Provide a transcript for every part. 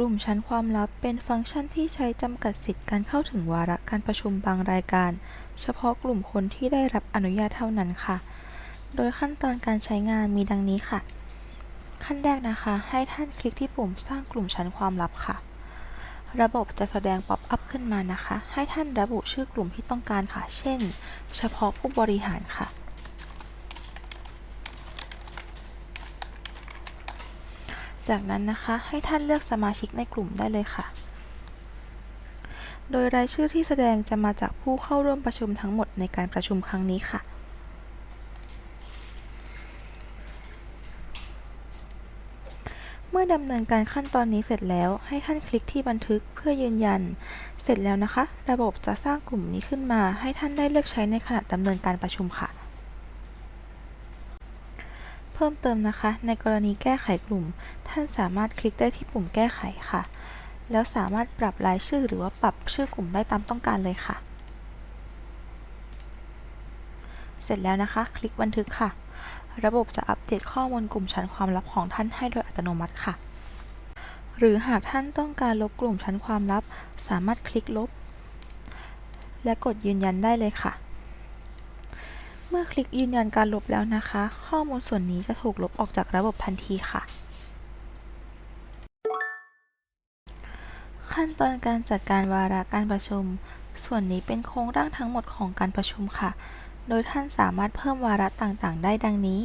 กลุ่มชั้นความลับ เป็นฟังก์ชันที่ใช้จำกัดสิทธิ์การเข้าถึงวาระการประชุมบางรายการ เฉพาะกลุ่มคนที่ได้รับอนุญาตเท่านั้นค่ะ โดยขั้นตอนการใช้งานมีดังนี้ค่ะ ขั้นแรกนะคะ ให้ท่านคลิกที่ปุ่มสร้างกลุ่มชั้นความลับค่ะ ระบบจะแสดงป๊อปอัพขึ้นมานะคะ ให้ท่านระบุชื่อกลุ่มที่ต้องการค่ะ เช่น เฉพาะผู้บริหารค่ะ จากนั้นนะคะให้ท่านเลือกสมาชิกในกลุ่มได้เลยค่ะ โดยรายชื่อที่แสดงจะมาจากผู้เข้าร่วมประชุมทั้งหมดในการประชุมครั้งนี้ค่ะเมื่อดำเนินการขั้นตอนนี้เสร็จแล้วให้ท่านคลิกที่บันทึกเพื่อยืนยัน เสร็จแล้วนะคะ ระบบจะสร้างกลุ่มนี้ขึ้นมาให้ท่านได้เลือกใช้ในขณะดำเนินการประชุมค่ะ เพิ่มเติมนะคะ ในกรณีแก้ไขกลุ่ม ท่านสามารถคลิกได้ที่ปุ่มแก้ไขค่ะ แล้วสามารถปรับรายชื่อหรือว่าปรับชื่อกลุ่มได้ตามต้องการเลยค่ะ เสร็จแล้วนะคะ คลิกบันทึกค่ะ ระบบจะอัปเดตข้อมูลกลุ่มชั้นความลับของท่านให้โดยอัตโนมัติค่ะ หรือหากท่านต้องการลบกลุ่มชั้นความลับ สามารถคลิกลบ และกดยืนยันได้เลยค่ะ เมื่อคลิกยืนยันการลบแล้วนะคะ ข้อมูลส่วนนี้จะถูกลบออกจากระบบทันทีค่ะ ขั้นตอนการจัดการวาระการประชุม ส่วนนี้เป็นโครงร่างทั้งหมดของการประชุมค่ะ โดยท่านสามารถเพิ่มวาระต่างๆ ได้ดังนี้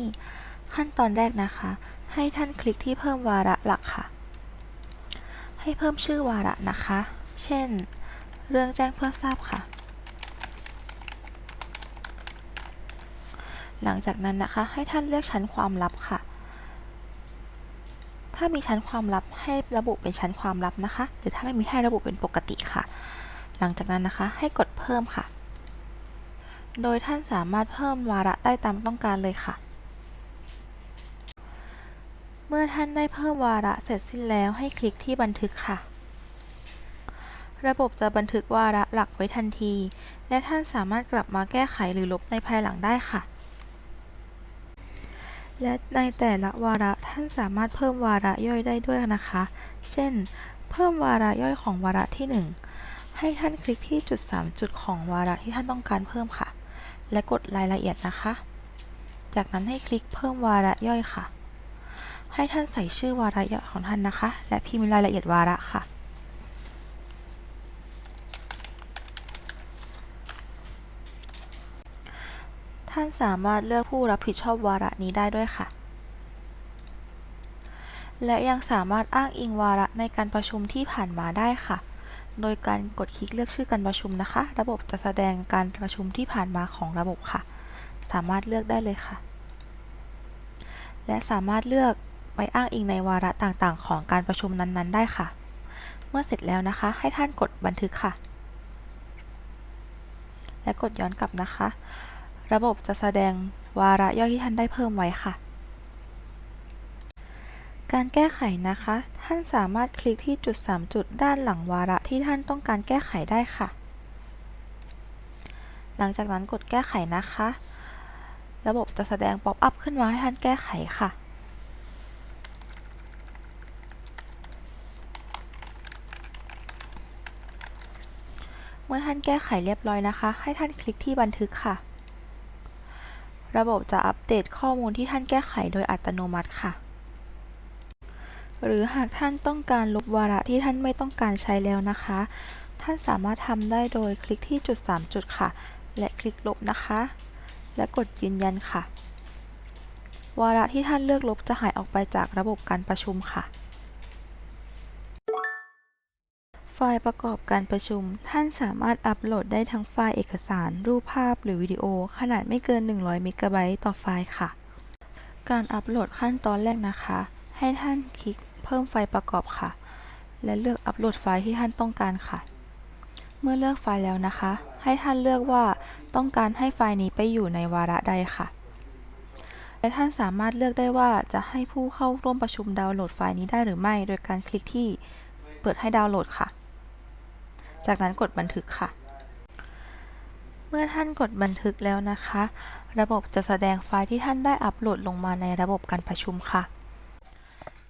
ขั้นตอนแรกนะคะ ให้ท่านคลิกที่เพิ่มวาระหลักค่ะ ให้เพิ่มชื่อวาระนะคะ เช่น เรื่องแจ้งเพื่อทราบค่ะ หลังจากนั้นนะคะ ให้ท่านเลือกชั้นความลับค่ะ ถ้ามีชั้นความลับให้ระบุเป็นชั้นความลับนะคะ หรือถ้าไม่มีให้ระบุเป็นปกติค่ะ หลังจากนั้นนะคะ ให้กดเพิ่มค่ะ โดยท่านสามารถเพิ่มวาระได้ตามต้องการเลยค่ะ เมื่อท่านได้เพิ่มวาระเสร็จสิ้นแล้วให้คลิกที่บันทึกค่ะระบบจะบันทึกวาระหลักไว้ทันที และท่านสามารถกลับมาแก้ไขหรือลบในภายหลังได้ค่ะ และในแต่ละวาระท่านสามารถเพิ่มวาระย่อยได้ด้วยนะคะ เช่น เพิ่มวาระย่อยของวาระที่ 1 ให้ท่านคลิกที่จุด 3 จุดของวาระที่ท่านต้องการเพิ่มค่ะ และกดรายละเอียดนะคะ จากนั้นให้คลิกเพิ่มวาระย่อยค่ะ ให้ท่านใส่ชื่อวาระย่อยของท่านนะคะ และพิมพ์รายละเอียดวาระค่ะ ท่าน สามารถเลือกผู้รับผิดชอบวาระนี้ได้ด้วยค่ะ และยังสามารถอ้างอิงวาระในการประชุมที่ผ่านมาได้ค่ะ โดยการกดคลิกเลือกชื่อการประชุมนะคะ ระบบจะแสดงการประชุมที่ผ่านมาของระบบค่ะ สามารถเลือกได้เลยค่ะ และสามารถเลือกไปอ้างอิงในวาระต่างๆ ของการประชุมนั้นๆ ได้ค่ะ เมื่อเสร็จแล้วนะคะ ให้ท่านกดบันทึกค่ะ และกดย้อนกลับนะคะ ระบบจะแสดงวาระย่อยที่ท่านได้เพิ่มไว้ค่ะ การแก้ไขนะคะ ท่านสามารถคลิกที่จุด 3 จุดด้านหลังวาระที่ท่านต้องการแก้ไขได้ค่ะ หลังจากนั้นกดแก้ไขนะคะ ระบบจะแสดงป๊อปอัพขึ้นมาให้ท่านแก้ไขค่ะเมื่อท่านแก้ไขเรียบร้อยนะคะ ให้ท่านคลิกที่บันทึกค่ะ ระบบจะอัปเดตข้อมูลที่ท่านแก้ไขโดยอัตโนมัติค่ะ หรือหากท่านต้องการลบวาระที่ท่านไม่ต้องการใช้แล้วนะคะ ท่านสามารถทำได้โดยคลิกที่จุด 3 จุดค่ะ และคลิกลบนะคะ และกดยืนยันค่ะ วาระที่ท่านเลือกลบจะหายออกไปจากระบบการประชุมค่ะ ไฟล์ประกอบการประชุม ท่านสามารถอัปโหลดได้ทั้งไฟล์เอกสาร รูปภาพ หรือวิดีโอ ขนาดไม่เกิน 100 เมกะไบต์ต่อไฟล์ค่ะ การอัปโหลดขั้นตอนแรกนะคะ ให้ท่านคลิกเพิ่มไฟล์ประกอบค่ะ และเลือกอัปโหลดไฟล์ที่ท่านต้องการค่ะ เมื่อเลือกไฟล์แล้วนะคะ ให้ท่านเลือกว่าต้องการให้ไฟล์นี้ไปอยู่ในวาระใดค่ะ และท่านสามารถเลือกได้ว่าจะให้ผู้เข้าร่วมประชุมดาวน์โหลดไฟล์นี้ได้หรือไม่ โดยการคลิกที่เปิดให้ดาวน์โหลดค่ะ จากนั้นกดบันทึกค่ะ เมื่อท่านกดบันทึกแล้วนะคะ ระบบจะแสดงไฟล์ที่ท่านได้อัปโหลดลงมาในระบบการประชุมค่ะ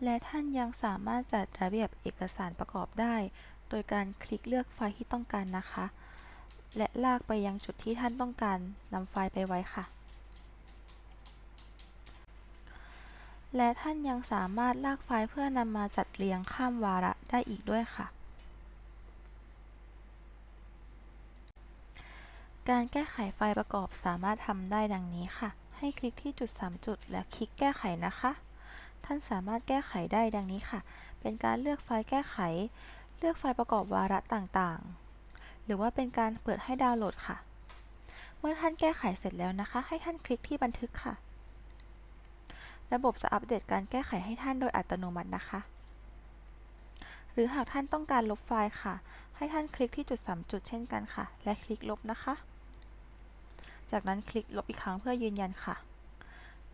และท่านยังสามารถจัดระเบียบเอกสารประกอบได้ โดยการคลิกเลือกไฟล์ที่ต้องการนะคะ และลากไปยังจุดที่ท่านต้องการนำไฟล์ไปไว้ค่ะและท่านยังสามารถลากไฟล์เพื่อนำมาจัดเรียงข้ามวาระได้อีกด้วยค่ะ การแก้ไขไฟล์ประกอบสามารถทำได้ดังนี้ค่ะ ให้คลิกที่จุด 3 จุด และคลิกแก้ไขนะคะ ท่านสามารถแก้ไขได้ดังนี้ค่ะ เป็นการเลือกไฟล์แก้ไข เลือกไฟล์ประกอบวาระต่างๆ หรือว่าเป็นการเปิดให้ดาวน์โหลดค่ะ เมื่อท่านแก้ไขเสร็จแล้วนะคะ ให้ท่านคลิกที่บันทึกค่ะ ระบบจะอัปเดตการแก้ไขให้ท่านโดยอัตโนมัตินะคะ หรือหากท่านต้องการลบไฟล์ค่ะ ให้ท่านคลิกที่จุด 3 จุดเช่นกันค่ะ และคลิกลบนะคะ จากนั้นคลิกลบอีกครั้งเพื่อยืนยันค่ะ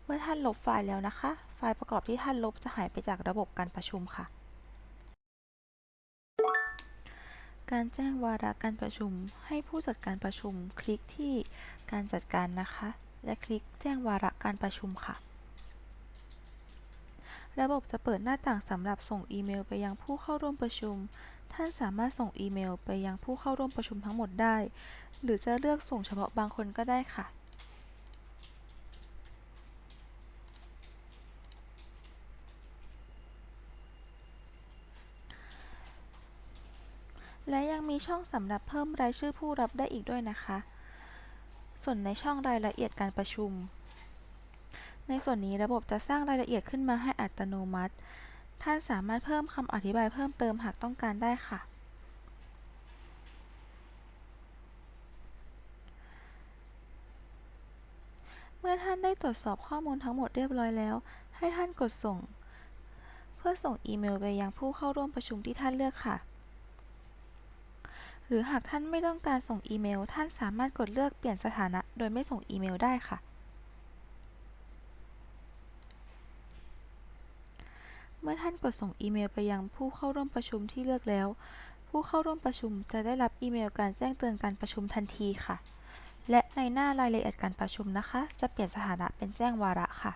เมื่อท่านลบไฟล์แล้วนะคะ ไฟล์ประกอบที่ท่านลบจะหายไปจากระบบการประชุมค่ะ การแจ้งวาระการประชุม ให้ผู้จัดการประชุม คลิกที่การจัดการนะคะ และคลิกแจ้งวาระการประชุมค่ะระบบจะเปิดหน้าต่างสำหรับส่งอีเมลไปยังผู้เข้าร่วมประชุม ท่านสามารถส่งอีเมลไปยังผู้เข้าร่วมประชุมทั้งหมดได้ หรือจะเลือกส่งเฉพาะบางคนก็ได้ค่ะและยังมีช่องสำหรับเพิ่มรายชื่อผู้รับได้อีกด้วยนะคะ ส่วนในช่องรายละเอียดการประชุม ในส่วนนี้ระบบจะสร้างรายละเอียดขึ้นมาให้อัตโนมัติ ท่านสามารถเพิ่มคำอธิบายเพิ่มเติมหากต้องการได้ค่ะ เมื่อท่านได้ตรวจสอบข้อมูลทั้งหมดเรียบร้อยแล้ว ให้ท่านกดส่ง เพื่อส่งอีเมลไปยังผู้เข้าร่วมประชุมที่ท่านเลือกค่ะ หรือหากท่านไม่ต้องการส่งอีเมล ท่านสามารถกดเลือกเปลี่ยนสถานะ โดยไม่ส่งอีเมลได้ค่ะ เมื่อท่านกดส่งอีเมลไปยังผู้เข้าร่วมประชุมที่เลือกแล้ว ผู้เข้าร่วมประชุมจะได้รับอีเมลการแจ้งเตือนการประชุมทันทีค่ะ และในหน้ารายละเอียดการประชุมนะคะ จะเปลี่ยนสถานะเป็นแจ้งวาระค่ะ